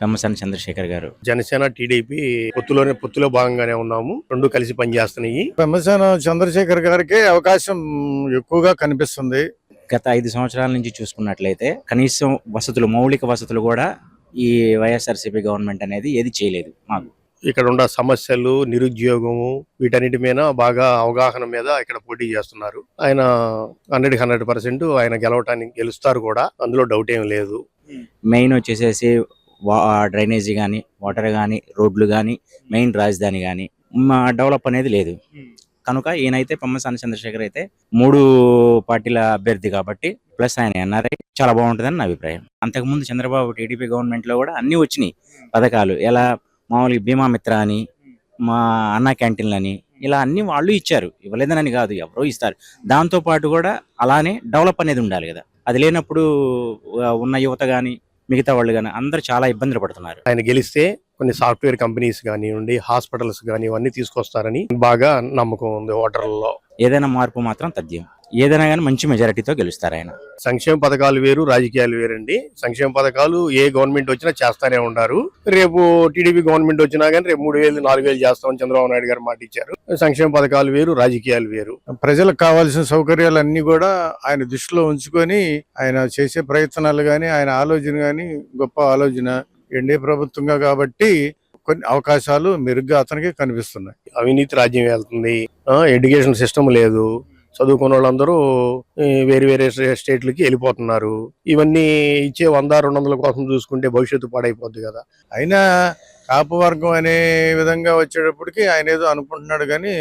పెమ్మసాని చంద్రశేఖర్ గారు. జనసేన టీడీపీ పొత్తులోనే పొత్తులో భాగంగానే ఉన్నాము. రెండు కలిసి పనిచేస్తున్నాయి. పెమ్మసాన చంద్రశేఖర్ గారికి అవకాశం ఎక్కువగా కనిపిస్తుంది. గత ఐదు సంవత్సరాల నుంచి చూసుకున్నట్లయితే కనీసం వసతులు మౌలిక వసతులు కూడా ఈ వైఎస్ఆర్సీపీ గవర్నమెంట్ అనేది ఏది చేయలేదు మాకు. ఇక్కడ ఉన్న సమస్యలు నిరుద్యోగము వీటన్నిటి మీద బాగా అవగాహన మీద ఇక్కడ పోటీ చేస్తున్నారు. ఆయన హండ్రెడ్ హండ్రెడ్ పర్సెంట్ ఆయన గెలవటానికి గెలుస్తారు కూడా. అందులో డౌట్ ఏం లేదు. మెయిన్ వచ్చేసేసి డ్రైనేజీ కానీ వాటర్ కానీ రోడ్లు కానీ మెయిన్ రాజధాని కానీ డెవలప్ అనేది లేదు. కనుక ఈయనైతే పెమ్మసాని చంద్రశేఖర్ అయితే మూడు పార్టీల అభ్యర్థి కాబట్టి ప్లస్ ఆయన ఎన్ఆర్ఐ చాలా బాగుంటుందని నా అభిప్రాయం. అంతకుముందు చంద్రబాబు టీడీపీ గవర్నమెంట్లో కూడా అన్ని వచ్చినాయి పథకాలు. ఎలా మామూలుగా బీమా మిత్ర అని మా అన్న క్యాంటీన్లు అని ఇలా అన్ని వాళ్ళు ఇచ్చారు. ఇవ్వలేదనని కాదు ఎవరో ఇస్తారు. దాంతో పాటు కూడా అలానే డెవలప్ అనేది ఉండాలి కదా. అది లేనప్పుడు ఉన్న యువత కానీ మిగతా వాళ్ళు కానీ అందరూ చాలా ఇబ్బందులు పడుతున్నారు. ఆయన గెలిస్తే కొన్ని సాఫ్ట్వేర్ కంపెనీస్ కానివ్వండి హాస్పిటల్స్ కానీ ఇవన్నీ తీసుకొస్తారని బాగా నమ్మకం ఉంది ఓటర్లలో ఏదైనా మార్పు మాత్రం తథ్యం. ఏదైనా కానీ మంచి మెజారిటీతో గెలుస్తారు ఆయన. సంక్షేమ పథకాలు వేరు రాజకీయాలు వేరండి. సంక్షేమ పథకాలు ఏ గవర్నమెంట్ వచ్చినా చేస్తానే ఉన్నారు రేపు టీడీపీ గవర్నమెంట్ వచ్చినా కానీ రేపు మూడు వేలు నాలుగు వేలు చేస్తామని చంద్రబాబు నాయుడు గారు మాట ఇచ్చారు. సంక్షేమ పథకాలు వేరు రాజకీయాలు వేరు. ప్రజలకు కావాల్సిన సౌకర్యాలన్నీ కూడా ఆయన దృష్టిలో ఉంచుకొని ఆయన చేసే ప్రయత్నాలు కానీ ఆయన ఆలోచన కానీ గొప్ప ఆలోచన ఎన్డీఏ ప్రభుత్వంగా కాబట్టి కొన్ని అవకాశాలు మెరుగ్గా అతనికి కనిపిస్తున్నాయి. అవినీతి రాజ్యం వెళ్తుంది. ఆ, ఎడ్యుకేషన్ సిస్టమ్ లేదు. చదువుకున్న వాళ్ళందరూ వేరే వేరే స్టే- స్టేట్లకి వెళ్ళిపోతున్నారు. ఇవన్నీ ఇచ్చే వంద రెండు వందల కోసం చూసుకుంటే భవిష్యత్తు పాడైపోద్ది కదా. అయినా కాపు వర్గం అనే విధంగా వచ్చేటప్పటికి ఆయన ఏదో అనుకుంటున్నాడు కానీ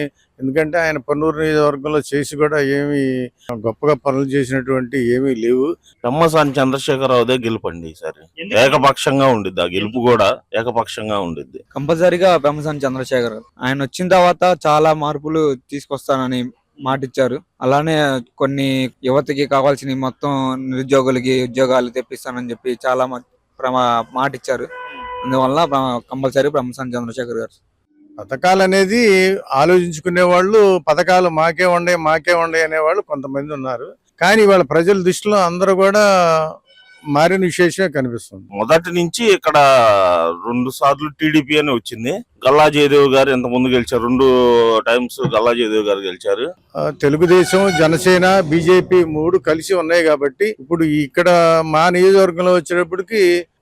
ఎందుకంటే ఆయన పన్నూరు నియోజకవర్గంలో చేసి కూడా ఏమి గొప్పగా పనులు చేసినటువంటి ఏమీ లేవు. పెమ్మసాని చంద్రశేఖరరావుదే గెలుపండి ఈసారి. ఏకపక్షంగా ఉండిద్ది ఆ గెలుపు కూడా ఏకపక్షంగా ఉండిద్ది. కంపల్సరీగా పెమ్మసాని చంద్రశేఖర్. ఆయన వచ్చిన తర్వాత చాలా మార్పులు తీసుకొస్తానని మాట ఇచ్చారు అలానే కొన్ని యువతకి కావాల్సిన మొత్తం నిరుద్యోగులకి ఉద్యోగాలు తెప్పిస్తానని చెప్పి చాలా ప్రమా- మాట ఇచ్చారు అందువల్ల కంపల్సరీ బ్రహ్మసాని చంద్రశేఖర్ గారు. పథకాలు అనేది ఆలోచించుకునే వాళ్ళు పథకాలు మాకే ఉండే మాకే ఉండే అనేవాళ్ళు కొంతమంది ఉన్నారు. కానీ వాళ్ళ ప్రజల దృష్టిలో అందరూ కూడా మారిన విశేషమే కనిపిస్తుంది. మొదటి నుంచి ఇక్కడ రెండు సార్లు టీడీపీ అని వచ్చింది. గల్లా జయదేవ్ గారు ఇంత ముందు గెలిచారు. రెండు టైమ్స్ గల్లా జయదేవ్ గారు గెలిచారు. తెలుగుదేశం జనసేన బీజేపీ మూడు కలిసి ఉన్నాయి కాబట్టి ఇప్పుడు ఇక్కడ మా నియోజకవర్గంలో వచ్చేటప్పటికి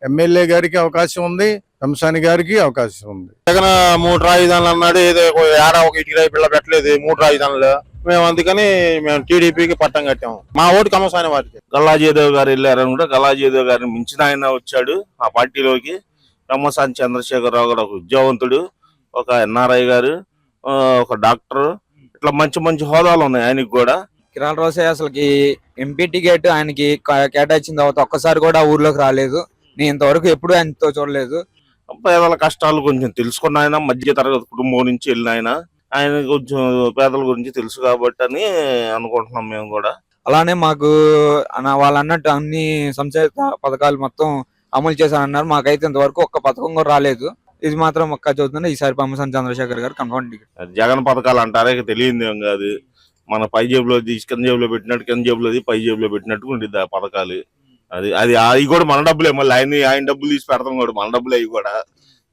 ఎమ్మెల్యే గారికి అవకాశం ఉంది కంసాని గారికి అవకాశం ఉంది. జగన్ మూడు రాజధానులు అన్నాడు. ఏదో ఒక ఏడా ఒక ఇటుక పిల్ల పెట్టలేదు. మూడు రాజధానులు. మేము అందుకని మేము టీడీపీకి పట్టం కట్టాము. మా ఓటు కమసాని వారికి గల్లా జయదేవ్ గారు వెళ్ళారని కూడా గల్లా జయదేవ్ గారిని మించిన ఆయన వచ్చాడు ఆ పార్టీలోకి. పెమ్మసాని చంద్రశేఖరరావు గారు ఒక ఉద్యోగవంతుడు ఒక ఎన్ఆర్ఐ గారు ఆ, ఒక డాక్టర్. ఇట్లా మంచి మంచి హోదాలు ఉన్నాయి ఆయనకి కూడా. కిరాల రోసే అసలుకి ఎంపీ టికెట్ ఆయనకి కేటాయించిన తర్వాత ఒక్కసారి కూడా ఊర్లోకి రాలేదు. నేను ఇంతవరకు ఎప్పుడు ఆయనతో చూడలేదు. పేదల కష్టాలు కొంచెం తెలుసుకున్న ఆయన మధ్య తరగతి కుటుంబం నుంచి వెళ్ళిన ఆయన. ఆయన కొంచెం పేదల గురించి తెలుసు కాబట్టి అని అనుకుంటున్నాం మేము కూడా. అలానే మాకు వాళ్ళు అన్నట్టు అన్ని సంక్షేమ పథకాలు మొత్తం అమలు చేశారన్నారు మాకైతే ఇంతవరకు ఒక్క పథకం కూడా రాలేదు. ఇది మాత్రం ఒక్క చదువుతుంది ఈసారి పమ్మసాని చంద్రశేఖర్ గారు కన్ఫర్మ్ టికెట్. జగన్ పథకాలు అంటారే? తెలియదు ఏం కాదు మన పై జేబులో తీసి కింద జేబులో పెట్టినట్టు కింద జేబులో పై జేబులో పెట్టినట్టు ఉండిద్ది ఆ పథకాలు. అది అది అవి కూడా మన డబ్బులే. మళ్ళీ ఆయన ఆయన డబ్బులు తీసి పెడతాం కూడా. మన డబ్బులే అవి కూడా.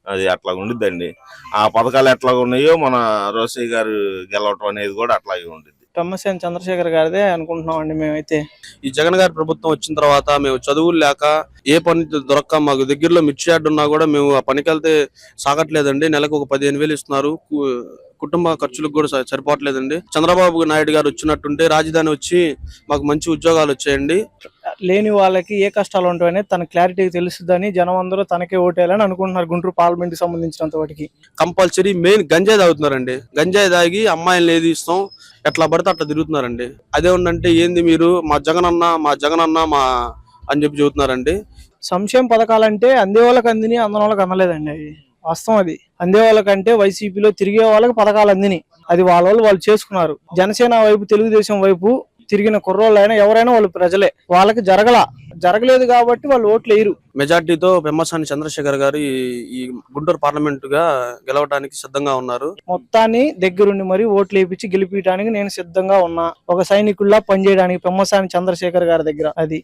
అది అట్లా ఉండిద్దండి. ఆ పథకాలు ఎట్లా ఉన్నాయో మన రోసయ్య గారు గెలవటం అనేది కూడా అట్లాగే ఉండిద్ది. పెమ్మసేని చంద్రశేఖర్ గారిదే అనుకుంటున్నాం అండి మేమైతే. ఈ జగన్ గారి ప్రభుత్వం వచ్చిన తర్వాత మేము చదువులు లేక ఏ పని దొరక్క మాకు దగ్గరలో మిర్చి యార్డ్ ఉన్నా కూడా మేము ఆ పనికి వెళ్తే సాగట్లేదండి. నెలకు ఒక పదిహేను వేలు ఇస్తున్నారు. కు- కుటుంబ ఖర్చులకు కూడా సరిపోవట్లేదండి. చంద్రబాబు నాయుడు గారు వచ్చినట్టుంటే రాజధాని వచ్చి మాకు మంచి ఉద్యోగాలు వచ్చాయండి. లేని వాళ్ళకి ఏ కష్టాలు ఉంటాయని తన క్లారిటీ తెలుస్తుందని జనం అందరూ తనకే ఓటేయాలని అనుకుంటున్నారు గుంటూరు పార్లమెంట్ సంబంధించినంత వాటికి. కంపల్సరీ మెయిన్ గంజాయి తాగుతున్నారండి. గంజాయి తాగి అమ్మాయిలు ఏది ఇస్తాం. ఎట్లా పడితే అట్లా తిరుగుతున్నారండి. అదే ఉందంటే ఏంది మీరు? మా జగన్ అన్న మా జగన్ అన్న మా అని చెప్పి చెబుతున్నారండి. సంక్షేమ పథకాలంటే అందే వాళ్ళకి అందిని అందని వాళ్ళకి అందలేదండి అవి. వాస్తవం అది. అందే వాళ్ళకంటే వైసీపీలో తిరిగే వాళ్ళకి పథకాలు అందిని. అది వాళ్ళ వాళ్ళు వాళ్ళు చేసుకున్నారు. జనసేన వైపు తెలుగుదేశం వైపు తిరిగిన కుర్రోళ్ళైనా ఎవరైనా వాళ్ళు ప్రజలే. వాళ్ళకి జరగల జరగలేదు కాబట్టి వాళ్ళు ఓట్లు వేయరు మెజార్టీతో పెమ్మసాని చంద్రశేఖర్ గారు ఈ- గుంటూరు పార్లమెంట్గా గెలవడానికి సిద్ధంగా ఉన్నారు. మొత్తాన్ని దగ్గరుండి మరి ఓట్లు వేయించి గెలిపించడానికి నేను సిద్ధంగా ఉన్నా. ఒక సైనికుల్లా పనిచేయడానికి పెమ్మసాని చంద్రశేఖర్ గారి దగ్గర అది.